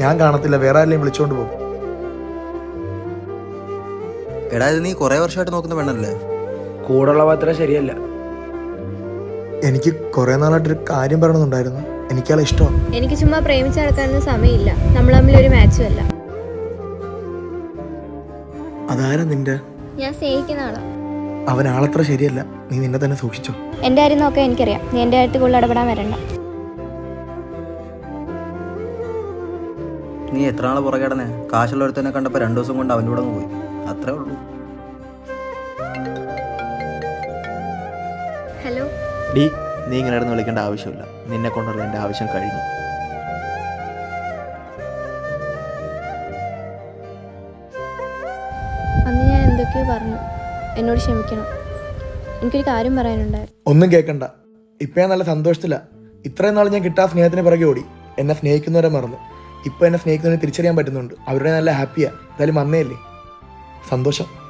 ഞാൻ കാണത്തില്ല വേറെ ആരെയും വിളിച്ചോണ്ട് പോകും. എടാ ഇത് നീ കുറെ വർഷമായിട്ട് നോക്കുന്ന പെണ്ണല്ലേ? കൂടുള്ള അത്ര ശരിയല്ല. എനിക്ക് കുറെ നാളായിട്ടൊരു കാര്യം പറയണമെന്നുണ്ടായിരുന്നു. എനിക്കയാളെ ഇഷ്ടമാണ് എനിക്ക് ചുമ്മാ പ്രേമിച്ച് നടക്കാനൊന്നും സമയമില്ല. നമ്മൾ തമ്മിൽ ഒരു മാച്ചും അല്ല. അതാരാ നിന്റെ? ഞാൻ സ്നേഹിക്കുന്ന ആളാ. അവൻ ആളത്ര ശരിയല്ല. നീ നിന്നെ തന്നെ സൂക്ഷിച്ചോ. എന്റെ കാര്യം നോക്കാൻ എനിക്കറിയാം. നീ എന്റെ കാര്യത്തിൽ കൂടുതൽ ഇടപെടാൻ വരണ്ട. നീ എത്ര നാൾ പുറകെ കിടന്നേ? കാശുള്ളൊരുത്തനെ കണ്ടപ്പോൾ രണ്ടു ദിവസം കൊണ്ട് അവന്റെ കൂടെ അങ്ങ് പോയി. അത്രേ ഉള്ളൂ. ഹലോ. ഡി നീ ഇങ്ങനെ ഇടന്ന് വിളിക്കേണ്ട ആവശ്യമില്ല. നിന്നെ കൊണ്ടുള്ള എന്റെ ആവശ്യം കഴിഞ്ഞു. അന്ന് ഞാൻ എന്തൊക്കെയോ പറഞ്ഞു. എന്നോട് ക്ഷമിക്കണം. എനിക്കൊരു കാര്യം പറയാനുണ്ടായിരുന്നു. ഒന്നും കേൾക്കണ്ട ഇപ്പൊ ഞാൻ നല്ല സന്തോഷത്തില. ഇത്രയും നാൾ ഞാൻ കിട്ടാ സ്നേഹത്തിന് പിറകെ ഓടി. എന്നെ സ്നേഹിക്കുന്നവരെ മറന്നു. ഇപ്പൊ എന്നെ സ്നേഹിക്കുന്നവരെ തിരിച്ചറിയാൻ പറ്റുന്നുണ്ട്. അവരുടെ നല്ല ഹാപ്പിയാ എന്തായാലും വന്നേയല്ലേ? സന്തോഷം.